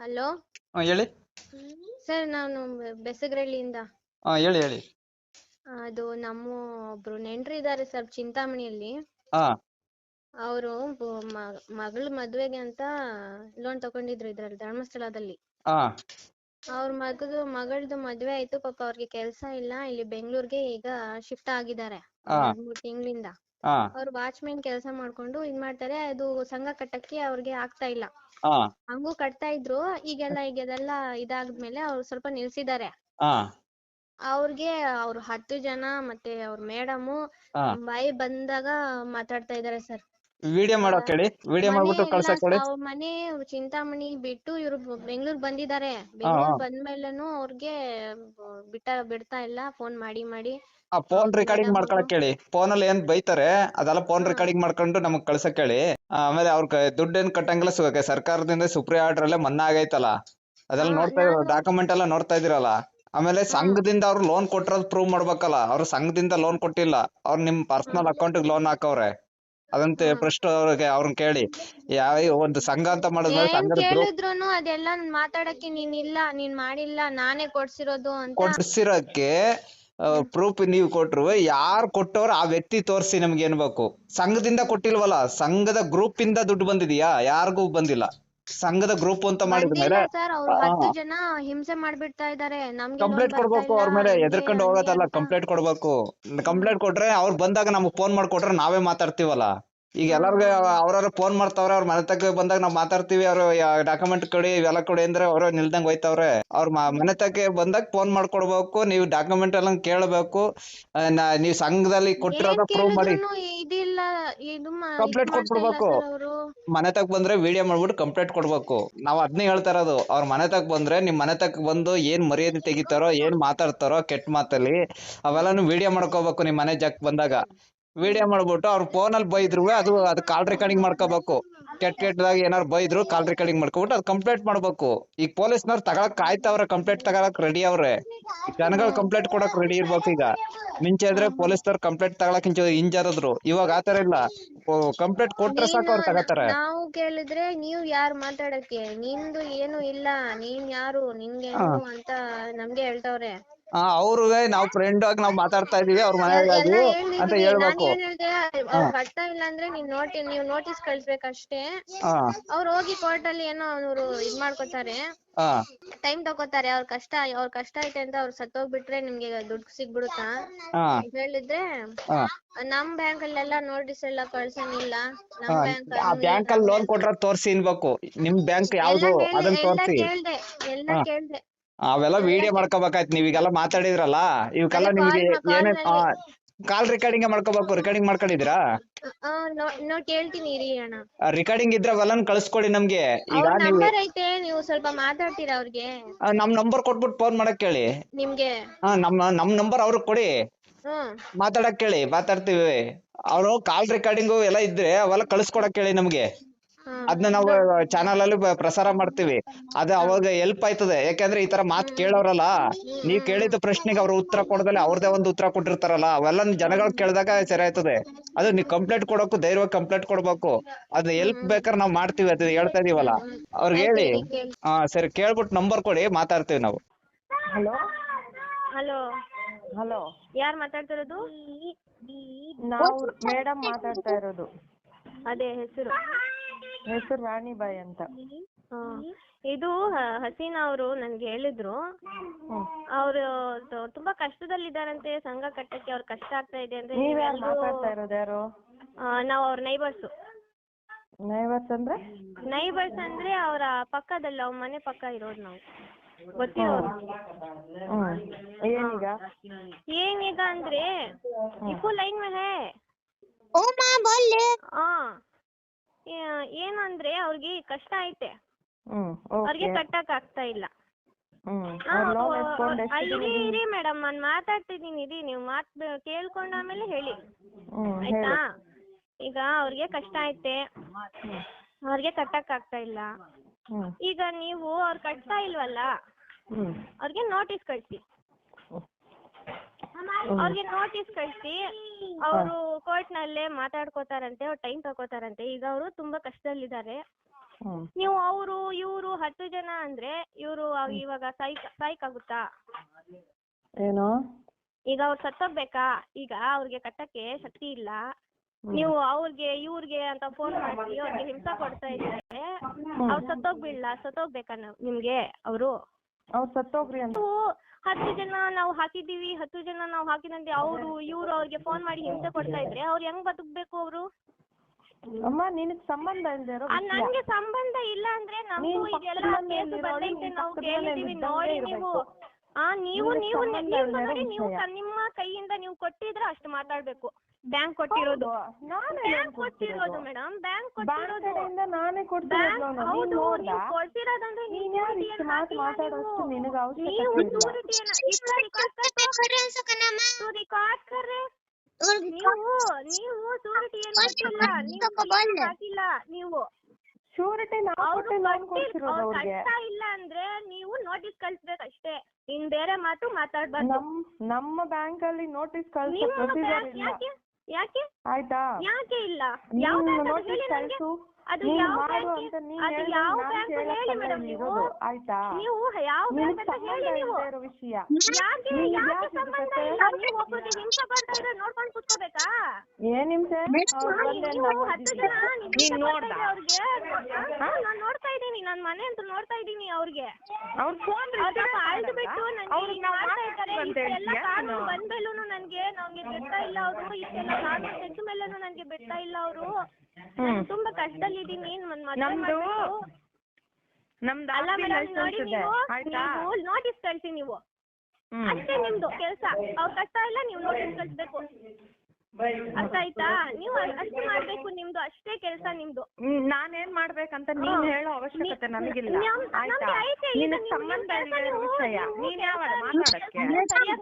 Hello? ಹಾ ಹೇಳಿ. Sir ನಾನು ಬೆಸಗರಳ್ಳಿಯಿಂದ. ಹಾ ಹೇಳಿ ಹೇಳಿ. ಅದು ನಮ್ಮ ಒಬ್ರು ನೆಂಟ್ರು ಇದ್ದಾರೆ ಸರ್ ಚಿಂತಾಮಣಿಯಲ್ಲಿ. ಹಾ. ಅವರು ಮಗಳ ಮದ್ವೆಗೆ ಅಂತ ಲೋನ್ ತಗೊಂಡಿದ್ರು ಇದ್ರಲ್ಲಿ ಧರ್ಮಸ್ಥಳದಲ್ಲಿ. ಹಾ. ಅವ್ರ ಮಗದು ಮಗಳದು ಮದ್ವೆ ಆಯ್ತು. ಪಾಪ ಅವ್ರಿಗೆ ಕೆಲ್ಸ ಇಲ್ಲ. ಇಲ್ಲಿ ಬೆಂಗ್ಳೂರ್ಗೆ ಈಗ ಶಿಫ್ಟ್ ಆಗಿದ್ದಾರೆ. ಮೂರ್ ತಿಂಗಳಿಂದ. ಹಾಂ. ಅವ್ರು ವಾಚ್ಮೆನ್ ಕೆಲಸ ಮಾಡ್ಕೊಂಡು ಇದ್ ಮಾಡ್ತಾರೆ ಅದು ಸಂಘ ಕಟ್ಟಕ್ಕೆ ಅವ್ರಿಗೆ ಆಗ್ತಾ ಇಲ್ಲ. ಹಾಂ. ಹಂಗೂ ಕಟ್ತಾ ಇದ್ರು ಈಗೆಲ್ಲ ಈಗ ಇದೆಲ್ಲ ಇದಾದ್ಮೇಲೆ ಅವ್ರು ಸ್ವಲ್ಪ ನಿಲ್ಸಿದ್ದಾರೆ. ಹಾಂ. ಅವ್ರಿಗೆ ಅವ್ರು ಹತ್ತು ಜನ ಮತ್ತೆ ಅವ್ರ ಮೇಡಮ್ ಹಾಂ. ಬಾಯಿ ಬಂದಾಗ ಮಾತಾಡ್ತಾ ಇದಾರೆ ಸರ್. ವಿಡಿಯೋ ಮಾಡೋಕ್ ಹೇಳಿ ವಿಡಿಯೋ ಮಾಡ್ಬಿಟ್ಟು ಕಳ್ಸಕ್ ಹೇಳಿ ಅವ್ರ ಮನೆ ಚಿಂತಾಮಣಿ ಬಿಟ್ಟು ಇವ್ರು ಬೆಂಗಳೂರ್ ಬಂದಿದ್ದಾರೆ. ಬೆಂಗಳೂರ್ ಬಂದ್ಮೇಲೆನು ಅವ್ರಿಗೆ ಬಿಟ್ಟ ಬಿಡ್ತಾ ಇಲ್ಲ. ಫೋನ್ ಮಾಡಿ ಮಾಡಿ. ಆ ಫೋನ್ ರೆಕಾರ್ಡಿಂಗ್ ಮಾಡ್ಕೊಳಕ್ ಹೇಳಿ ಫೋನಲ್ಲಿ ಏನ್ ಬೈತಾರೆ ಅದೆಲ್ಲ ಫೋನ್ ರೆಕಾರ್ಡಿಂಗ್ ಮಾಡ್ಕೊಂಡು ನಮಗ್ ಕಳ್ಸಕ್ ಹೇಳಿ ಆಮೇಲೆ ಅವ್ರ ದುಡ್ಡು ಏನ್ ಕಟ್ಟಂಗಿಲ್ಲ ಸು- ಸರ್ಕಾರದಿಂದ ಸುಪ್ರೀಂ ಆರ್ಡರ್ ಅಲ್ಲೇ ಮನ್ನಾ ಆಗೈತಲ್ಲ. ಅದೆಲ್ಲ ನೋಡ್ತಾ ಡಾಕ್ಯುಮೆಂಟ್ ಎಲ್ಲ ನೋಡ್ತಾ ಇದೀರಲ್ಲ ಆಮೇಲೆ ಸಂಘದಿಂದ ಅವ್ರು ಲೋನ್ ಕೊಟ್ಟಿರೋದು ಪ್ರೂವ್ ಮಾಡ್ಬೇಕಲ್ಲ. ಅವ್ರು ಸಂಘದಿಂದ ಲೋನ್ ಕೊಟ್ಟಿಲ್ಲ. ಅವ್ರು ನಿಮ್ ಪರ್ಸನಲ್ ಅಕೌಂಟ್ ಲೋನ್ ಹಾಕವ್ರೆ. ಅದಂತ ಫಸ್ಟ್ ಅವ್ರಿಗೆ ಅವ್ರನ್ನ ಕೇಳಿ. ಯಾವ ಒಂದು ಸಂಘ ಅಂತ ಮಾಡಿದ್ಮೇಲೆ ಏನ್ ಸಂಘದ ಗ್ರೂಪ್ ಕೇಳಿದ್ರುನು ಅದೆಲ್ಲ ಮಾತಾಡಕ್ಕೆ ನೀನ್ ಇಲ್ಲ ನೀನ್ ಮಾಡಿಲ್ಲ ನಾನೇ ಕೊಡ್ಸಿರೋದು ಅಂತ. ಕೊಡ್ಸಿರಕ್ಕೆ ಪ್ರೂಫ್ ನೀವು ಕೊಟ್ರು ಯಾರು ಕೊಟ್ಟವ್ರು ಆ ವ್ಯಕ್ತಿ ತೋರಿಸಿ ನಮ್ಗೆ ಏನ್ಬೇಕು ಸಂಘದಿಂದ ಕೊಟ್ಟಿಲ್ವಲ್ಲ ಸಂಘದ ಗ್ರೂಪ್ ಇಂದ ದುಡ್ಡು ಬಂದಿದ್ಯಾ? ಯಾರಿಗೂ ಬಂದಿಲ್ಲ. ಸಂಘದ ಗ್ರೂಪ್ ಅಂತ ಮಾಡಿದ್ಮೇಲೆ ಮೇಲೆ ಸರ್ ಅವ್ರು ಆ, ಹತ್ತು ಜನ ಹಿಂಸೆ ಮಾಡ್ಬಿಡ್ತಾ ಇದಾರೆ ನಮ್ಗೆ ಕಂಪ್ಲೇಂಟ್ ಕೊಡ್ಬೇಕು ಅವ್ರ ಮೇಲೆ ಎದ್ರಕೊಂಡು ಹೋಗತ್ತಲ್ಲ ಕಂಪ್ಲೇಂಟ್ ಕೊಡ್ಬೇಕು. ಕಂಪ್ಲೇಂಟ್ ಕೊಟ್ರೆ ಅವ್ರು ಬಂದಾಗ ನಮಗ್ ಫೋನ್ ಮಾಡ್ಕೊಟ್ರೆ ನಾವೇ ಮಾತಾಡ್ತೀವಲ್ಲ. ಈಗ ಎಲ್ಲಾರ್ಗ ಅವ್ರವ್ರ ಫೋನ್ ಮಾಡ್ತಾವ್ರೆ ಅವ್ರ ಮನೆ ತಕ್ಕ ಬಂದಾಗ ನಾವ್ ಮಾತಾಡ್ತೀವಿ ಅವ್ರ ಡಾಕ್ಯುಮೆಂಟ್ ಕೊಡಿ ಇವೆಲ್ಲ ಕೊಡಿ ಅಂದ್ರೆ ಅವ್ರ ನಿಲ್ದಂಗ್ ಹೋಯ್ತವ್ರೆ. ಅವ್ರ ಮನೆ ತಕ ಬಂದಾಗ ಫೋನ್ ಮಾಡ್ಕೊಡ್ಬೇಕು ನೀವು ಡಾಕ್ಯುಮೆಂಟ್ ಎಲ್ಲ ಕೇಳಬೇಕು ನೀವು ಸಂಘದಲ್ಲಿ ಕೊಟ್ಟಿರೋದ ಪ್ರೂವ್ ಮಾಡಿ. ಕಂಪ್ಲೇಂಟ್ ಕೊಟ್ಬಿಡ್ಬೇಕು. ಮನೆ ತಕ್ ಬಂದ್ರೆ ವಿಡಿಯೋ ಮಾಡ್ಬಿಟ್ಟು ಕಂಪ್ಲೇಂಟ್ ಕೊಡ್ಬೇಕು. ನಾವ್ ಅದ್ನೇ ಹೇಳ್ತಾ ಇರೋದು ಅವ್ರ ಮನೆ ತಕ್ ಬಂದ್ರೆ ನಿಮ್ ಮನೆ ತಕ್ ಬಂದು ಏನ್ ಮರ್ಯಾದೆ ತೆಗಿತಾರೋ ಏನ್ ಮಾತಾಡ್ತಾರೋ ಕೆಟ್ಟ ಮಾತಲ್ಲಿ ಅವೆಲ್ಲಾನು ವಿಡಿಯೋ ಮಾಡ್ಕೋಬೇಕು ನಿಮ್ ಮನೆ ಜಾಕ್ ಬಂದಾಗ. ವಿಡಿಯೋ ಮಾಡ್ಬಿಟ್ಟು ಅವ್ರ ಫೋನ್ ಅಲ್ಲಿ ಬೈದ್ರು ಅದು ಅದು ಕಾಲ್ ರೆಕಾರ್ಡಿಂಗ್ ಮಾಡ್ಕೋಬೇಕು. ಕೆಟ್ಟ ಕೆಟ್ಟದಾಗ ಏನಾರು ಬೈದ್ರು ಕಾಲ್ ರೆಕಾರ್ಡಿಂಗ್ ಮಾಡ್ಕೊಬಿಟ್ಟು ಅದು ಕಂಪ್ಲೇಂಟ್ ಮಾಡ್ಬೇಕು. ಈಗ ಪೊಲೀಸ್ನವ್ರು ತಗೊಳಕ್ ಕಾಯ್ತಾವ್ರೆ ಕಂಪ್ಲೇಂಟ್ ತಗೊಳಕ್ ರೆಡಿ ಅವ್ರೆ. ಜನಗಳು ಕಂಪ್ಲೇಂಟ್ ಕೊಡಕ್ ರೆಡಿ ಇರ್ಬೇಕು ಈಗ. ಮಿಂಚೆ ಇದ್ರೆ ಪೊಲೀಸ್ನವ್ರು ಕಂಪ್ಲೇಂಟ್ ತಗೊಳಕ್ ಇಂಚ ಹಿಂಜರಿದ್ರು. ಇವಾಗ ಆತರ ಇಲ್ಲ. ಕಂಪ್ಲೇಂಟ್ ಕೊಟ್ರೆ ಸಾಕು ಅವ್ರು ತಗೋತಾರೆ ತಗತಾರೆ. ನಾವು ಕೇಳಿದ್ರೆ ನೀವ್ ಯಾರು ಮಾತಾಡಕ್ಕೆ? ನಿಂದು ಏನು ಇಲ್ಲ. ನೀನ್ ಯಾರು? ನಿಂಗೆ ಅಂತ ನಮ್ಗೆ ಹೇಳ್ತವ್ರೆ. ಆ ಅವ್ರಿಗೆ ನಾವ್ ಫ್ರೆಂಡ್ ಆಗಿ ನಾವ್ ಮಾತಾಡ್ತಾ ಇದೀವಿ ಅವ್ರ ಮನೆಯಾಗಿ ಅಂತ ಹೇಳ್ಬೇಕು. ಕಟ್ತಾ ಇಲ್ಲ ಅಂದ್ರೆ ನೀನ್ ನೋಟಿ ನೀವ್ ನೋಟಿಸ್ ಕಳ್ಸ್ಬೇಕಷ್ಟೇ. ಹಾ. ಅವ್ರು ಹೋಗಿ ಕೋರ್ಟ್ ಅಲ್ಲಿ ಏನೋ ಅವ್ರು ಇದ್ ಮಾಡ್ಕೊತಾರೆ. ಹಾ. ಟೈಮ್ ತಗೋತಾರೆ ಅವ್ರ ಕಷ್ಟ ಅವ್ರ ಕಷ್ಟ ಐತೆ ಅಂತ ಅವ್ರು ಸತ್ತೋಗ್ಬಿಟ್ರೆ ನಿಮ್ಗೆ ದುಡ್ಡು ಸಿಗ್ಬಿಡುತ್ತಾ? ಹಾ. ಹೇಳಿದ್ರೆ ಹಾ. ನಮ್ ಬ್ಯಾಂಕ್ ಅಲ್ಲೆಲ್ಲ ನೋಟಿಸ್ ಎಲ್ಲ ಕಳ್ಸಂಗಿಲ್ಲ ನಮ್. ಬ್ಯಾಂಕ್ ಆ ಬ್ಯಾಂಕ್ ಅಲ್ಲಿ ಲೋನ್ ಕೊಟ್ರ ತೋರ್ಸಿ ಇನ್ಬೇಕು. ನಿಮ್ ಬ್ಯಾಂಕ್ ಯಾವ್ದು ಅದನ್ನ ಎಲ್ಲ ತೋರ್ಸಿ. ಕೇಳ್ದೆ ಎಲ್ಲ ಹಾ. ಕೇಳ್ದೆ. ಅವೆಲ್ಲ ವಿಡಿಯೋ ಮಾಡ್ಕೋಬೇಕಾಯ್ತು ನೀವ್ ಈಗೆಲ್ಲ ಮಾತಾಡಿದ್ರಲ್ಲ? ಇವಕ್ಕೆಲ್ಲ ಅದೇ ನಿಮ್ಗೆ call ಕಾಲ್ ರೆಕಾರ್ಡಿಂಗ್ ಮಾಡ್ಕೋಬೇಕು ರೆಕಾರ್ಡಿಂಗ್ ಮಾಡ್ಕೊಂಡಿದ್ರಾ ಆ, ನೋ- ನೋ ಕೇಳ್ತೀನಿ ಇರಿ ಅಣ್ಣ. ರೆಕಾರ್ಡಿಂಗ್ ಇದ್ರೆ ಅವೆಲ್ಲನ್ ಕಳ್ಸ್ಕೊಡಿ ನಮ್ಗೆ. ಈಗ ಅವ್ರ ನೀವು ನಂಬರ್ ಐತೆ ನೀವು ಸ್ವಲ್ಪ ಮಾತಾಡ್ತೀರಾ ಅವ್ರಿಗೆ? ಆ, ನಮ್ ನಂಬರ್ ಕೊಟ್ಬಿಟ್ಟು ಫೋನ್ ಮಾಡಕ್ ಕೇಳಿ. ನಿಮ್ಗೆ? ಹಾ ನಮ್ಮ ನಮ್ ನಂಬರ್ ಅವ್ರಿಗೆ ಕೊಡಿ. ಹ್ಮ್. ಮಾತಾಡಕ್ ಕೇಳಿ ಮಾತಾಡ್ತೀವಿ. ಅವ್ರು ಕಾಲ್ ರೆಕಾರ್ಡಿಂಗು ಎಲ್ಲ ಇದ್ರೆ ಅವೆಲ್ಲ ಕಳ್ಸ್ಕೊಡಕ್ ಹೇಳಿ ನಮ್ಗೆ. ಅದನ್ನ ನಾವು ಚಾನಲ್ ಅಲ್ಲಿ ಪ್ರಸಾರ ಮಾಡ್ತೀವಿ. ಅದು ಅವಾಗ ಹೆಲ್ಪ್ ಆಯ್ತದೆ. ಯಾಕಂದ್ರೆ ಈ ತರ ಮಾತ್ ಕೇಳೋರಲ್ಲ ನೀವ್ ಕೇಳಿದ ಪ್ರಶ್ನೆಗೆ ಅವ್ರ ಉತ್ತರ ಕೊಡದಲ್ಲಿ ಅವ್ರದೇ ಒಂದು ಉತ್ತರ ಕೊಟ್ಟಿರ್ತಾರಲ್ಲ ಅವೆಲ್ಲ ಜನಗಳು ಕೇಳಿದಾಗ ಸರಿ ಆಯ್ತದೆ. ಅದು ನೀವ್ ಕಂಪ್ಲೇಂಟ್ ಕೊಡೋಕು ಧೈರ್ಯವಾಗಿ ಕಂಪ್ಲೇಂಟ್ ಕೊಡ್ಬೇಕು. ಅದ್ ಹೆಲ್ಪ್ ಬೇಕಾದ್ರೆ ನಾವ್ ಮಾಡ್ತೀವಿ ಅದು ಹೇಳ್ತಾ ಇದೀವಲ್ಲ. ಅವ್ರಿಗೆ ಹೇಳಿ. ಹಾ ಸರಿ ಕೇಳ್ಬಿಟ್ಟು ನಂಬರ್ ಕೊಡಿ ಮಾತಾಡ್ತೀವಿ ನಾವು. ಹಲೋ? ಹಲೋ? ಹಲೋ? ಯಾರ್ ಮಾತಾಡ್ತಿರೋದು? ನಾವು ಮೇಡಮ್ ಮಾತಾಡ್ತಾ ಇರೋದು. ಅದೇ ಹೆಸರು. ಹೆಸರು ರಾಣಿಬಾಯಿ ಅಂತ. ಇದು ಹಸೀನಾ ಅವರು ನನ್ಗೆ ಹೇಳಿದ್ರು. ಅವರು ತುಂಬಾ ಕಷ್ಟದಲ್ಲಿದ್ದಾರಂತೆ ಸಂಘ ಕಟ್ಟಕ್ಕೆ ಅವ್ರ ಕಷ್ಟ ಆಗ್ತಾ ಇದೆ ಅಂದ್ರೆ ನೀವ್ ಯಾರು ನೀವೆಲ್ರೂ ಮಾತಾಡ್ತಾ ಇರೋದು ಯಾರು? ನಾವು ಅವ್ರ ನೈಬರ್ಸ್ ನೈಬರ್ಸ್ ಅಂದ್ರೆ? ನೈಬರ್ಸ್ ಅಂದ್ರೆ ಅವರ ಪಕ್ಕದಲ್ಲಿ ಅವ್ರ ಮನೆ ಪಕ್ಕ ಇರೋದು ನಾವು. ಏನೀಗ? ಏನೀಗ ಅಂದ್ರೆ ಇಪ್ಪು ಲೈನ್ ಮೇಲೆ. ಆ. ಏ- ಏನು ಅಂದ್ರೆ ಅವ್ರಿಗೆ ಕಷ್ಟ ಐತೆ. ಹ್ಮ್ ಅವ್ರಿಗೆ ಓಕೆ. ಕಟ್ಟಕ್ ಆಗ್ತಾ ಇಲ್ಲ. ಹ್ಮ್ ಆ, ಅವ್ರ್ ಲೋನ್ ಎತ್ಕೊಂಡು ಆ, ಎಷ್ಟು ಇರಿ ಇರಿ ಮೇಡಮ್ ನಾನು ಮಾತಾಡ್ತಿದ್ದೀನಿ ಇರಿ ನೀವು ಮಾತ್ ಕೇಳ್ಕೊಂಡ್ ಆಮೇಲೆ ಹೇಳಿ. ಹ್ಮ್ ಆಯ್ತಾ? ಈಗ ಅವ್ರಿಗೆ ಕಷ್ಟ ಐತೆ. ಅವ್ರಿಗೆ ಕಟ್ಟಕ್ ಆಗ್ತಾ ಇಲ್ಲ. ಹ್ಮ್. ಈಗ ನೀವು ಅವ್ರು ಕಟ್ತಾ ಇಲ್ವಲ್ಲ ಹ್ಮ್. ಅವ್ರಿಗೆ ನೋಟಿಸ್ ಕಳ್ಸಿ ಅವ್ರಿಗೆ ನೋಟಿಸ್ ಕಳಿಸಿ ಅವರು ಕೋರ್ಟ್ ನಲ್ಲೇ ಮಾತಾಡ್ಕೋತಾರಂತೆ ಅವ್ರು ಟೈಮ್ ತಗೋತಾರಂತೆ ಈಗ ಅವರು ತುಂಬಾ ಕಷ್ಟದಲ್ಲಿದ್ದಾರೆ. ಹ್ಮ್. ನೀವು ಅವರು ಇವರು ಹತ್ತು ಜನ ಅಂದ್ರೆ ಇವರು ಇವಾಗ ಸೈಕ್ ಸೈಕ್ ಆಗುತ್ತಾ ಏನು? ಈಗ ಅವ್ರು ಸತ್ತೋಗ್ಬೇಕಾ? ಈಗ ಅವ್ರಿಗೆ ಕಟ್ಟಕ್ಕೆ ಶಕ್ತಿ ಇಲ್ಲ. ನೀವು ಅವ್ರಿಗೆ ಇವ್ರಿಗೆ ಅಂತ ಫೋನ್ ಮಾಡಿ ಅವ್ರಿಗೆ ಹಿಂಸೆ ಕೊಡ್ತಾ ಇದ್ದಾರೆ. ಅವ್ರು ಸತ್ತೋಗ್ಬಿಡ್ಲಾ? ಸತ್ತೋಗ್ಬೇಕಾ ನಾವ್- ನಿಮ್ಗೆ ಅವರು? ಅವ್ರು ಸತ್ತೋಗ್ರಿ ಅಂತ. ನೀವು ಹತ್ತು ಜನ ನಾವು ಹಾಕಿದೀವಿ ಹತ್ತು ಜನ ನಾವು ಹಾಕಿದಂತೆ ಅವರು ಇವ್ರು ಅವ್ರಿಗೆ ಫೋನ್ ಮಾಡಿ ಹಿಂಸೆ ಕೊಡ್ತಾ ಇದ್ರೆ ಅವ್ರು ಹೆಂಗ್ ಬದುಕ್ಬೇಕು ಅವರು? ಅಮ್ಮ ನಿನಗ್ ಸಂಬಂಧ ಇಲ್ದೇ ಇರೋ ವಿಷಯ. ನನ್ಗೆ ಸಂಬಂಧ ಇಲ್ಲ ಅಂದ್ರೆ ನಮ್ಗೂ ನೀನ್ ಇದೆಲ್ಲ ಪಕ್ಕದ ಮನೆಯಲ್ಲಿ ಕೇಸು ಇರೋರು, ಬಂದೈತೆ ನೀನ್ ನಾವು ಪಕ್ಕದ ಕೇಳಿದೀವಿ ನೋಡಿ ನೀವು. ಇರ್ಬೇಕು. ಆ ನೀವು ನಿನಗ್ ನೀವು ಸಂಬಂಧ ನೀವು ಇಲ್ದೇ ನೋಡಿ ಇರೋ ನೀವು ವಿಷಯ. ಕ- ನಿಮ್ಮ ಕೈಯಿಂದ ನೀವು ಕೊಟ್ಟಿದ್ರೆ ಅಷ್ಟು ಮಾತಾಡ್ಬೇಕು ಬ್ಯಾಂಕ್ ಕೊಟ್ಟಿರೋದು ನಾನೇ ಬ್ಯಾಂಕ್ ಕೊಟ್ಟಿರೋದು ಮೇಡಮ್ ಬ್ಯಾಂಕ್ ಬ್ಯಾಂಕ್ ಕೊಟ್ಟಿರೋದು ಕಡೆಯಿಂದ ನಾನೇ ಕೊಡ್ತಿರೋದು ಬ್ಯಾಂಕ್ loan. ನೀನ್ ಹೌದು ನೋಡ್ದಾ? ನೀವು ಕೊಡ್ತಿರೋದಂದ್ರೆ ನೀವು ನೀನ್ ಯಾರ್ ಇಷ್ಟು ಮಾತು ಮಾತಾಡೋಷ್ಟು ನಿನಗ್ ಅವಶ್ಯಕತೆ ನೀವು ಇಲ್ಲ. ಸೂರಿಟಿಯನ್ನ इसका रिकॉर्ड कर तो रिकॉर्ड कर रहे ನೀವು ನೀವು ಸೂರಿಟಿ ಏನ್ ಕೊಟ್ಟಿಲ್ಲ ನೀವು ಹಾಕಿಲ್ಲ ನೀವು ಅವ್ರು ಅವ್ರ್ ಕಷ್ಟ ಇಲ್ಲ ಅಂದ್ರೆ ನೀವು ನೋಟಿಸ್ ಕಳ್ಸ್ಬೇಕಷ್ಟೇ. ಇನ್ ಬೇರೆ ಮಾತು ಮಾತಾಡ್ಬಾರ್ದು. ನಮ್ ನಮ್ಮ ಬ್ಯಾಂಕ್ ಅಲ್ಲಿ ನೋಟಿಸ್ ಕಳ್ಸೋ ನಿಮ್ಮ ಪ್ರೊಸೀಜರ್ ಬ್ಯಾಂಕ್ ಇಲ್ಲ. ಯಾಕೆ ಯಾಕೆ? ಆಯ್ತಾ? ಯಾಕೆ ಇಲ್ಲ? ಯಾವ ನೀನು ಬ್ಯಾಂಕ್ ಅದು ನೋಟಿಸ್ ಹೇಳಿ ನಂಗೆ ಕಳ್ಸು. ಅದು ನೀನ್ ಯಾವ ಮಾಡು ಬ್ಯಾಂಕ್ ಅಂತ ನೀನ್ ಅದು ಹೇಳಿದ್ರೆ ಯಾವ ನಾನ್ ಬ್ಯಾಂಕ್ ಹೇಳಿ ಕೇಳಕ್ಕಲ್ಲ ಮೇಡಮ್ ನೀವು? ಆಯ್ತಾ? ನೀವು ಯಾವ ಬ್ಯಾಂಕ್ ನಿನಗ್ ಅಂತ ಸಂಬಂಧ ಹೇಳಿ ನೀವು? ಇಲ್ದೇ ಇರೋ ವಿಷಯ. ಯಾಕೆ ನಿನಗ್ ಯಾಕೆ ಯಾಕೆ ಇದು ಸಂಬಂಧ ಕತೆ? ಇಲ್ಲ? ನೀವು ಒಬ್ಬರಿಗೆ ಹಿಂಸೆ ಕೊಡ್ತಾ ಇದ್ರೆ ನೋಡ್ಕೊಂಡು ಕೂತ್ಕೋಬೇಕಾ ಏನ್ ಹತ್ತು ನೀನ್ ನೋಡ್ದಾ? ನಾನು ನೋಡ್ತಾ ಇದ್ದೀನಿ. ನನ್ನ ಮನೆ ಅಂತ ನೋಡ್ತಾ ಇದ್ದೀನಿ ಅವ್ರಿಗೆ. ಅವ್ರ ಫೋನ್ ಅಳ್ದು ಬಿಟ್ಟು ನೀನು? ಬಂದ್ಮೇಲೂನು ನನ್ಗೆ ನನ್ಗೆ ಬಿಡ್ತಾ ಇಲ್ಲ ಅವರು. ಇಷ್ಟೆಲ್ಲ ಕಾನೂನು ತೆಗ್ದ ಮೇಲೂ ನನ್ಗೆ ಬಿಡ್ತಾ ಇಲ್ಲ ಅವರು. ತುಂಬಾ ಕಷ್ಟದಲ್ಲಿದ್ದೀನಿ. ನನ್ ನಮ್ದು ನಮ್ದು ಅಲ್ಲ ಮೇಡಮ್ ನೋಡಿ ನೀವು ನೋಟಿಸ್ ಕಳ್ಸಿ ನೀವು. ಅಷ್ಟೇ ನಿಮ್ದು ಕೆಲ್ಸ. ಅವ್ರ ಕಷ್ಟ ಇಲ್ಲ ನೀವು ನೋಟಿಸ್ ಕಳ್ಸ್ಬೇಕು. ಅರ್ಥ ಆಯ್ತಾ? ನೀವು ಅಷ್ಟೇ ಮಾಡ್ಬೇಕು ನಿಮ್ದು ಅಷ್ಟೇ ಕೆಲಸ ನಿಮ್ದು. ನಾನೇನ್ ಮಾಡ್ಬೇಕಂತ ನೀನ್ ಹೇಳೋ ಅವಶ್ಯಕತೆ ನನಗಿಲ್ಲ. ನಿನಗ್ ಸಂಬಂಧ ವಿಷಯ. ನೀನ್ ಮಾತಾಡಕ್ಕೆ ಸರಿಯಾಗಿ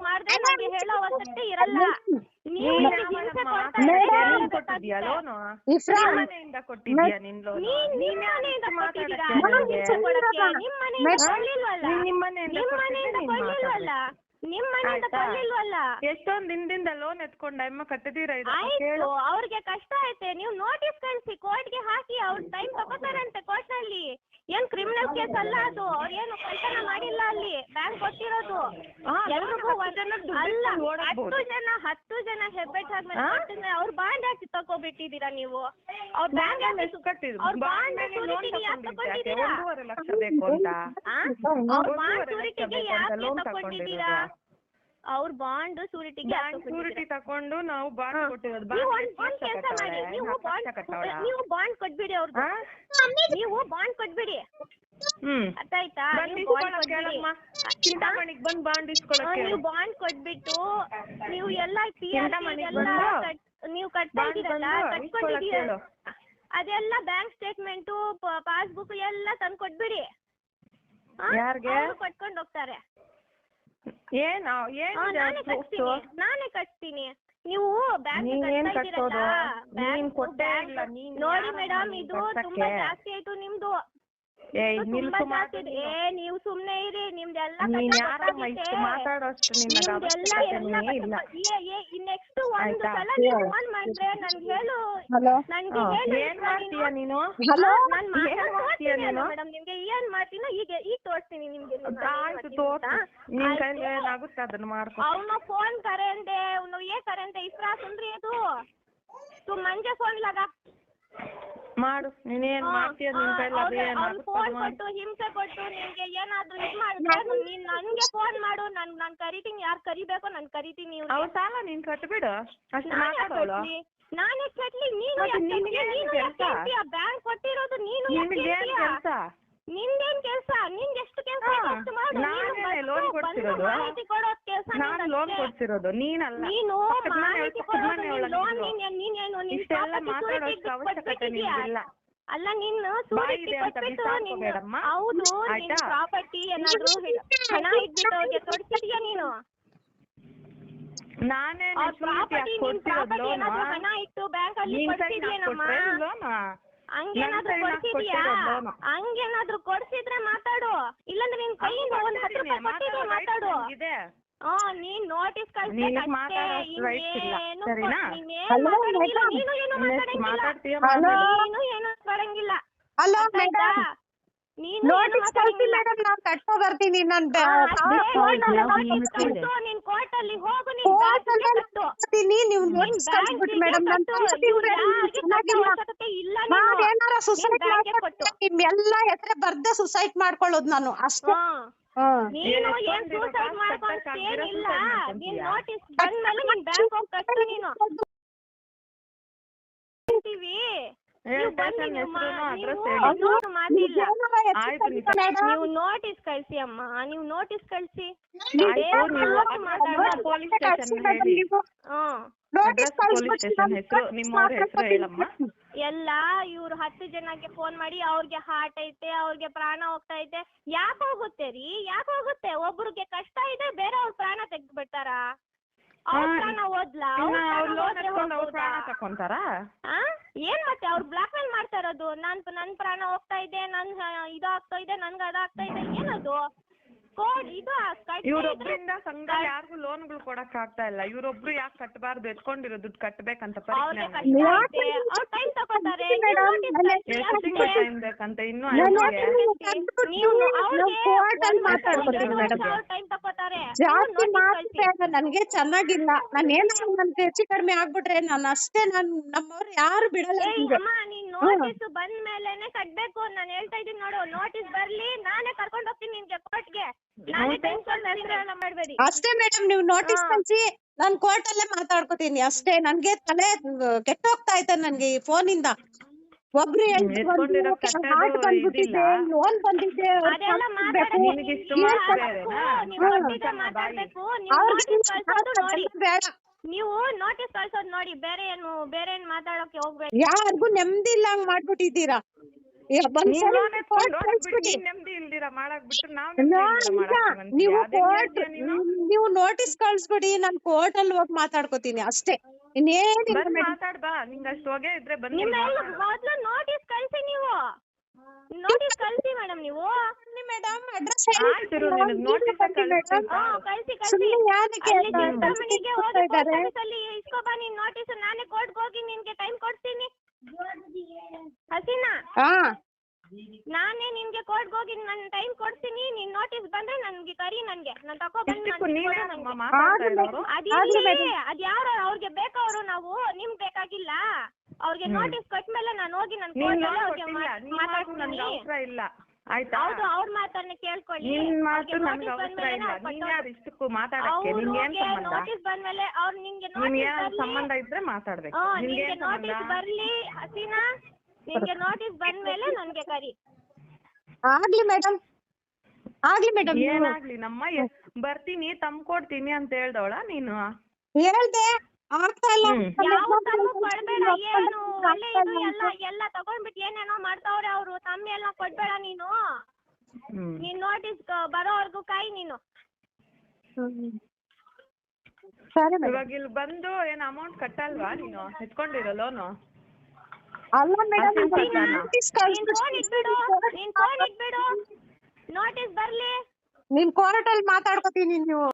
ನಮ್ಗೆ ಹೇಳೋ ಅವಶ್ಯಕತೆ ಇರಲ್ಲ. ನೀವು ನೀನ್ ನಮ್ಗೆ ಯಾವಳ ಹಿಂಸೆ ಮಾತಾಡಕ್ಕೆ? ಕೊಡ್ತಾ ನೀನ್ ಇದ್ರೆ ಕೊಟ್ಟಿದ್ಯಾ ಲೋನು ಇಫ್ರಾ ಮನೆಯಿಂದ ಕೊಟ್ಟಿದ್ಯಾ ನಿನ್ ಲೋನ್? ನೀನ್ ನಿಮ್ ನೀನ್ ಮನೆಯಿಂದ ಯಾಕೆ ಕೊಟ್ಟಿದ್ದೀರಾ ನಿಮ್ ಮನೆಯಿಂದ ಆಯ್ತಾ? ಕೊಡ್ಲಿಲ್ವಲ್ಲ ಎಷ್ಟೊಂದ್ ದಿನದಿಂದ ಲೋನ್ ಎತ್ಕೊಂಡ ಅಮ್ಮ ಕಟ್ಟದಿರ ಆಯ್ತು ಕೇಳು. ಅವ್ರಿಗೆ ಕಷ್ಟ ಐತೆ. ನೀವು ನೋಟಿಸ್ ಕಳ್ಸಿ ಕೋರ್ಟ್ಗೆ ಹಾಕಿ ಅವ್ರ ಟೈಮ್ ತಗೋತಾರಂತೆ ಕೋರ್ಟ್ನಲ್ಲಿ. ಏನ್ ಕ್ರಿಮಿನಲ್ ಕೇಸ್ ಅಲ್ಲ ಅದು. ಅವ್ರೇನು ಕಳ್ತನ ಮಾಡಿಲ್ಲ ಅಲ್ಲಿ. ಬ್ಯಾಂಕ್ ಕೊಟ್ಟಿರೋದು. ಎಲ್ರಿಗೂ ಹತ್ತು ಜನ ದುಡ್ಡು ಅಲ್ಲ ಹತ್ತು ಜನ ಹತ್ತು ಜನ ಹೆಬ್ಬೆಟ್ ಆದ್ಮೇಲೆ ಅವ್ರ ಬಾಂಡ್ ಯಾಕೆ ತಗೋಬಿಟ್ಟಿದ್ದೀರಾ ನೀವು? ಅವ್ರ ಬ್ಯಾಂಕ್ ಅವ್ರ ಬಾಂಡ್ ಸೂರಿಟಿಗೆ ಯಾಕೆ ತಗೊಂಡಿದ್ದೆ ತಗೊಂಡಿದ್ದೀರಾ? ಅವ್ರ ಬಾಂಡ್ ಸೂರಿಟಿಗೆ ಯಾಕೆ ತಗೊಂಡಿದ್ದೀರಾ? ಅವ್ರ ಬಾಂಡ್ ಸೂರಿಟಿಗೆ ಸೂರಿಟಿ ತಕೊಂಡು ನಾವು ಬಾಂಡ್ ಕೊಟ್ಟಿರೋದು. ನೀವು ಬಾಂಡ್ ಕೆಲಸ ಮಾಡಿ. ನೀವು ಬಾಂಡ್ ನೀವು ಬಾಂಡ್ ಕೊಟ್ಬಿಡಿ ಅವ್ರಿಗೆ ನೀವು ಬಾಂಡ್ ಕೊಟ್ಬಿಡಿ. ಹ್ಮ್. ಅರ್ಥ ಆಯ್ತಾ? ನೀವು ಬಾಂಡ್ ಚಿಂತಾಮಣಿಗ್ ಬಂದ್ ನೀವು ಕೊಟ್ಬಿಟ್ಟು ನೀವು ಎಲ್ಲಾ ಪಿ ಎಲ್ಲ ಕಟ್- ನೀವು ಕಟ್ತಾ ಇದೀರಲ್ಲ. ಅದೆಲ್ಲ ಬ್ಯಾಂಕ್ ಸ್ಟೇಟ್ಮೆಂಟು ಪಾಸ್ಬುಕ್ ಎಲ್ಲ ತಂದು ಕೊಟ್ಬಿಡಿ ಕೊಟ್ಕೊಂಡು ಹೋಗ್ತಾರೆ. ಏನ್ ಆ, ಏನಿದೆ ನಾನೇ ಕಟ್ತೀನಿ. ನಾನೇ ಕಟ್ತೀನಿ. ನೀವು ಬ್ಯಾಂಕ್ ಏನ್ ಇದ್ದೀರಲ್ಲ ಕಟ್ಟೋದು? ನೀನ್ ಕೊಟ್ಟೇ ಇಲ್ಲ, ನೀನ್ ನೋಡಿ ಯಾರಮ್ಮ ಮೇಡಮ್ ಇದು ತುಂಬಾ ಜಾಸ್ತಿ ಆಯ್ತು ನಿಮ್ದು. ಏ ಸುಮ್ನೆ ಇರಿ ನೀವು ಫೋನ್ ಮಾಡಿದ್ರೆ ನನ್ಗೆ ಹೇಳು. ನನ್ಗೆ ಏನ್ ಮಾಡ್ತೀಯಾ ನೀನು? ನಾನು? ಮೇಡಮ್ ನಿಮ್ಗೆ ಏನ್ ಮಾಡ್ತೀನೋ ಈಗ ಈಗ ತೋರಿಸ್ತೀನಿ ನಿಮ್ಗೆ ಆಯ್ತು ಅವನು ಫೋನ್ ಕರೆ ಅಂದೆ ಅವನು ಏ ಕರೆ ಅಂದೆ ಇಸ್ರಾ ಸುಂದ್ರಿ ಅದು ಫೋನ್ ಲಗಾ ಮಾಡು ನೀನೇನ್ ಮಾಡ್ತೀಯ ನಿನ್ ಕೈಲಿ ಅದು ಫೋನ್ ಕೊಟ್ಟು ಹಿಂಸೆ ಕೊಟ್ಟು ನಿನ್ಗೆ ಏನಾದ್ರೂ ಇದ್ ಮಾಡಿದ್ರೆ ನೀನ್ ನನ್ಗೆ ಫೋನ್ ಮಾಡು ನಾನ್ ನಾನ್ ಕರಿತೀನಿ ಯಾರ್ ಕರಿಬೇಕೋ ನಾನ್ ಕರಿತೀನಿ ಇವ್ರಿಗೆ. ಅವ್ ಸಾಲ ನೀನ್ ಕಟ್ಬಿಡು. ಅಷ್ಟು ಮಾತಾಡೋಳು? ನಾನೇ ಕಟ್ಲಿ ನೀನು ನೀನು ಯಾಕ್ ಬ್ಯಾಂಕ್ ಕೊಟ್ಟಿರೋದು ನೀನು ನಿಮ್ಗೆ ಏನ್ ಕೆಲ್ಸ? ನಿಂದೇನ್ ಕೆಲ್ಸ? ನಿಂಗೆ ಎಷ್ಟು ಕೆಲ್ಸ ಅಷ್ಟು ಮಾಡು? ನಾನೇನೆ ನೀನು loan ಕೊಡ್ತಿರೋದು. ಮಾಹಿತಿ ಕೊಡೋದ್ ಕೆಲ್ಸ ನಾನು ಲೋನ್ ಕೊಡ್ತಿರೋದು ನೀನಲ್ಲ. ನೀನು ಮಾಹಿತಿ ಕೊಡೋದು ಲೋನ್. ನೀನ್ ನೀನೇನು ನಿನ್ ಇಷ್ಟೆಲ್ಲ property ಅವಶ್ಯಕತೆ? ನಿನ್ಗಿಲ್ಲ ಅಲ್ಲ ನಿನ್ನ ಸೂರಿಟಿ ಕೊಟ್ಬಿಟ್ಟು ನೀನು ಹೌದು ನಿನ್ ಪ್ರಾಪರ್ಟಿ ಏನಾದ್ರು ಹಣ ಇದ್ಬಿಟ್ಟು ಅವ್ರಿಗೆ ಕೊಡ್ಸಿದ್ಯಾ ನೀನು? ನಾನೇ ಪ್ರಾಪರ್ಟಿ ಹಣ ಇಟ್ಟು ಬ್ಯಾಂಕ್ ಅಲ್ಲಿ ನೀನ್ ಕೈ ಕೊಡ್ಸಿದ್ಯೇನಮ್ಮ? ಲೋನ್ ಹಂಗೇನಾದ್ರು ಕೊಡ್ಸಿದ್ಯಾ? ಕೊಟ್ಟಿರೋದು ಕೊಡ್ಸಿದ್ರೆ ಮಾತಾಡು. ಇಲ್ಲಾಂದ್ರೆ ನಿನ್ ಕೈಯಿಂದ ಒಂದ್ ಹತ್ತು ರೂಪಾಯಿ ಕೊಟ್ಟಿದ್ರೆ ಮಾತಾಡು ಹಾ ನೀನ್ ನೋಟಿಸ್ ಕಳ್ಸಿದ್ರೆ ಏನು. ಏನು ಮಾತಾಡಂಗಿಲ್ಲ. ನೀನು ಕಟ್ಕೊ ಬರ್ತೀನಿ ನನ್ court ಅಲ್ಲಿ ಹೋಗು, ನೀವು ನೋಟಿಸ್ ಕಳ್ಸ್ಬಿಟ್ಟು ಮೇಡಮ್ ನನ್ ಕಟ್ಟು. ತಂದೆ ಇವ್ರು ಯಾರ್ಗೆ ಕಟ್ಟೋ ಚೆನ್ನಾಗಿಲ್ಲ ಅವಶ್ಯಕತೆ ಇಲ್ಲ ನಾವ್ ಏನಾರ ಸುಸೈಡ್ ನೀನ್ bank ಗೆ ಕೊಟ್ಟು. ನಿಮ್ ಎಲ್ಲಾ ಹೆಸರೇ ಬರ್ದೆ ಸುಸೈಡ್ ಮಾಡ್ಕೊಳ್ಳೋದು ನಾನು ಅಷ್ಟೇ. ನೀನು ಏನ್ ಸೂಸೈಡ್ ಕಾಸು ಏನಿಲ್ಲ ನೀನ್ ನೋಟಿಸ್ ಬಂದ್ಮೇಲೆ ನೀನ್ ಬ್ಯಾಂಕ್ ಹೋಗಿ ಕಟ್ಟು ನೀನು. ನೀವು ನೋಟಿಸ್ ಕಳ್ಸಿ ಅಮ್ಮ. ನೀವು ನೋಟಿಸ್ ಕಳ್ಸಿ. ಪೊಲೀಸ್ ಸ್ಟೇಷನ್ ಹೇಳಿ. ಹ್ಮ್ ನೋಟಿಸ್ ಅಡ್ರೆಸ್ ಪೊಲೀಸ್ ಸ್ಟೇಷನ್ ಹೆಸರು. ನಿಮ್ಮವ್ರ ಹೆಸರು ಹೇಳಮ್ಮ. ಎಲ್ಲ ಇವ್ರು ಹತ್ತು ಜನಕ್ಕೆ ಫೋನ್ ಮಾಡಿ ಅವ್ರಿಗೆ ಹಾರ್ಟ್ ಐತೆ ಅವ್ರಿಗೆ ಪ್ರಾಣ ಹೋಗ್ತಾ ಐತೆ. ಯಾಕೆ ಹೋಗುತ್ತೆ ರೀ? ಯಾಕೆ ಹೋಗುತ್ತೆ? ಒಬ್ರಿಗೆ ಕಷ್ಟ ಇದೆ ಬೇರೆ ಅವ್ರ ಪ್ರಾಣ ತೆಗ್ದು ಬಿಡ್ತಾರಾ ತಕೊಂತಾರಾ? ಆ? ಏನ್ ಮತ್ತೆ ಅವ್ರು ಬ್ಲಾಕ್ ಮೇಲ್ ಮಾಡ್ತಾ ಇರೋದು? ನನ್ ನನ್ ಪ್ರಾಣ ಹೋಗ್ತಾ ಇದೆ ನನ್ ಇದಾಗ್ತಾ ಇದು ಆಗ್ತಾ ಇದೆ ನನ್ಗೆ ಅದಾಗ್ತಾ ಇದೆ ಏನದು? ಕೋಡ್ ಇವ್ರೊಬ್ರಿಂದ ಸಂಘ ಯಾರಿಗೂ ಲೋನ್ಗಳು ಕೊಡಕ್ ಆಗ್ತಾ ಇಲ್ಲ. ಇವ್ರೊಬ್ರು ಯಾಕೆ ಕಟ್ಟಬಾರ್ದು ಎತ್ಕೊಂಡಿರೋ ದುಡ್ಡು ಟೈಮ್ ಟೈಮ್ ಬೇಕಂತ ಇನ್ನೂ ಜಾಸ್ತಿ notice ಕಳ್ಸಿ. ಮಾತಾಡ ನನ್ಗೆ ಚೆನ್ನಾಗಿಲ್ಲ. ನಾನು ಏನಾದ್ರು ನನ್ಗೆ ಹೆಚ್ಚು ಕಡಿಮೆ ಆಗ್ಬಿಟ್ರೆ ನಾನು ಅಷ್ಟೇ ನಾನು ನಮ್ಮವ್ರು ಯಾರು ಬಿಡಲ್ಲ ನೋಟಿಸ್ ಬಂದ ಮೇಲೆನೆ ಕಟ್ಬೇಕು. ನಾನು ಹೇಳ್ತಾ ಇದೀನಿ ನೋಡು ನೋಟಿಸ್ ಬರ್ಲಿ ನಾನೇ ಕರ್ಕೊಂಡ್ ಹೋಗ್ತೀನಿ ನಿನ್ಗೆ ಕೋರ್ಟ್ಗೆ ನಾನೇ ಮಾಡ್ಬೇಡಿ. ಅಷ್ಟೇ ಮೇಡಮ್ ನೀವು ನೋಟಿಸ್. ಕಳ್ಸಿ ನಾನ್ ಕೋರ್ಟ್ ಅಲ್ಲೇ ಮಾತಾಡ್ಕೋತೀನಿ. ಅಷ್ಟೇ ನನ್ಗೆ ತಲೆ ಕೆಟ್ಟೋಗ್ತಾ ಐತೆ ನನ್ಗೆ ಈ ಫೋನ್ ಇಂದ. ಒಬ್ರು ಲೋನ್ ಬೇಡ. ನೀವು ನೋಟಿಸ್ ಕಳ್ಸೋದ್ ನೋಡಿ ಬೇರೆ ಏನು ಬೇರೆ ಏನ್ ಮಾತಾಡೋಕೆ ಹೋಗ್ಬೇಕು ಯಾರಿಗೂ ನೆಮ್ಮದಿ ಇಲ್ಲ ಹಂಗ್ ಮಾಡ್ಬಿಟ್ಟಿದ್ದೀರಾ ನೀವ್ ಒಂದ್ಸರಿ ಲೋನ್ ಎತ್ಕೊಂಡು court ಹೋಗ್ಬಿಟ್ಟು ಕಳ್ಸ್ಬಿಡಿ. ನೀನ್ ನೆಮ್ಮದಿ ಇಲ್ದಿರ ಮಾಡಕ್ ಬಿಟ್ಟು ನಾವ್ ಇಲ್ಲ, ನೆಮ್ಮದಿ ಇಲ್ಲ. ನೀವು ಕೋರ್ಟ್ ನೀವು ನೋಟಿಸ್ ಕಳ್ಸ್ಬಿಡಿ ನಾನ್ ಕೋರ್ಟ್ ಅಲ್ಲಿ ಹೋಗಿ ಮಾತಾಡ್ಕೊತೀನಿ ಅಷ್ಟೇ. ಇನ್ನೇನ್ ಬಂದ್ ಮೇಡಮ್ ಮಾತಾಡ್ ಬಾ ನಿಂಗ್ ಅಷ್ಟು ಹೋಗೇ ಇದ್ರೆ ಬಂದ್ ಮೊದ್ಲು ನೋಟಿಸ್ ಕಳ್ಸಿ ನೀವು. ನೋಟಿಸ್ ಕಳ್ಸಿ ಮೇಡಮ್ ನೀವು. ಮೇಡಮ್ ಅಡ್ರೆಸ್ ಆಯ್ತು ಇರು, ನಿನಗ್ notice ಕಳ್ಸ್ತೀನಿ. ಹಾ ಕಳ್ಸಿ ಕಳ್ಸಿ. ಸುಮ್ನೆ ಯಾಕೆ ಅಲ್ಲಿ ಅಂತ ಚಿಂತಾಮಣಿಗೆ ಹೋಗಿ ಕಳ್ಸ್ತಾ ಇದ್ದಾರೆ? post office ಅಲ್ಲಿ ಇಸ್ಕೊ ಬಾ ನೀನ್ ನೋಟಿಸ್ ನಾನೇ ಕೋರ್ಟ್ಗೆ ಹೋಗಿ ನಿನ್ಗೆ ಟೈಮ್ ಕೊಡ್ತೀನಿ. ಹಸಿನಾ. ಹಾ. ನಾನೇ ನಿನ್ಗೆ ಕೋರ್ಟ್ಗೆ ಹೋಗಿ ನನ್ ಟೈಮ್ ಕೊಡ್ತೀನಿ ನೀನ್ ನೋಟಿಸ್ ಬಂದ್ರೆ ನನ್ಗೆ ಕರಿ ನನ್ಗೆ. ನಾನ್ ತಕೋ ಬಂದು ನನ್ಗೆ ನೀನೇ ನನ್ಗೆ. ಮಾತಾಡ್ತಾ ಅದಿರ್ಲಿ ಅದ್ ಯಾರು ಅವ್ರಿಗೆ ಬೇಕಾದ್ರು ನಾವು ನಿಮ್ಗ್ ಬೇಕಾಗಿಲ್ಲ. ಅವ್ರಿಗೆ ನೋಟಿಸ್ ಕೊಟ್ಮೇಲೆ ನಾನು ಹೋಗಿ ನನ್ ನೀನ್ ಕೋರ್ಟ್ ಲೋನ್ ಅವ್ರಿಗೆ ಕೊಟ್ಟಿಲ್ಲ. ಮಾತ್- ನೀನ್ ಮಾತು ನನ್ಗೆ ಮಾತಾಡ್ತೀನಿ ಅವಸರ ಇಲ್ಲ. ಆಯ್ತಾ? ಹೌದು ಅವ್ರ ಮಾತನ್ನ ಕೇಳ್ಕೊಳ್ಳಿ. ನಿನ್ ಮಾತು ಅವ್ರಿಗೆ ನನ್ಗೆ notice ಅವಸರ ಬಂದ್ಮೇಲೆ ಇಲ್ಲ. ನಾವ್ ನೀನ್ ಯಾರು ಇಷ್ಟಕ್ಕೂ ಮಾತಾಡಕ್ಕೆ? ನಿಂಗೆ ಏನ್ ಅವ್ರಿಗೆ ಸಂಬಂಧ? ನೋಟಿಸ್ ಬಂದ್ಮೇಲೆ ಅವ್ರು ನಿಂಗೆ ನಿನ್ ನೋಟಿಸ್ ಏನಾದ್ರು ಬರ್ಲಿ. ಸಂಬಂಧ ಇದ್ರೆ ಮಾತಾಡ್ಬೇಕು. ಹಾ ನಿನ್ಗೆ ನಿಂಗೆ ಏನ್ ಸಂಬಂಧ? ನೋಟಿಸ್ ಬರ್ಲಿ ಹಸಿನಾ. ನಿಂಗೆ ನೋಟಿಸ್ ಬಂದ್ಮೇಲೆ ನನಗೆ ಕರಿ. ಆಗ್ಲಿ ಮೇಡಮ್ ಆಗ್ಲಿ ಮೇಡಮ್ ಏನಾಗ್ಲಿ ನಮ್ಮ ಬರ್ತೀನಿ ಬರ್ತೀನಿ ತಂದ್ಕೊಡ್ತೀನಿ ಅಂತ ಹೇಳ್ದವಳ ನೀನು? ಹೇಳ್ದೆ ಆಗ್ತಾ ಇಲ್ಲ. ಹ್ಮ್. ಯಾವ ತಮ್ಮ ಕೊಡ್ಬೇಡ ಏನು? ಒಳ್ಳೆ ಇದು ಎಲ್ಲ ಎಲ್ಲ ತಗೊಂಡ್ಬಿಟ್ಟು ಏನೇನೋ ಮಾಡ್ತಾವ್ರೆ ಅವ್ರು. ತಮ್ಮ ಎಲ್ಲ ಕೊಡ್ಬೇಡ ನೀನು. ಹ್ಮ್. ನೀನ್ ನೋಟಿಸ್ ಬರೋವರೆಗೂ ಕೈ ನೀನು. ಹ್ಮ್. ಸರಿ ಮೇಡಮ್ ಇವಾಗ ಇಲ್ಲಿ ಬಂದು ಏನ್ ಅಮೌಂಟ್ ಕಟ್ಟಲ್ವಾ ನೀನು? ಎತ್ಕೊಂಡಿರೋ ಲೋನು ಅಲ್ಲ ಮೇಡಮ್ ನೋಟಿಸ್ ಬರ್ಲಿ. ನಿಮ್ ಕೋರ್ಟ್ ಅಲ್ಲಿ ಮಾತಾಡ್ಕೊತೀನಿ ನೀವು.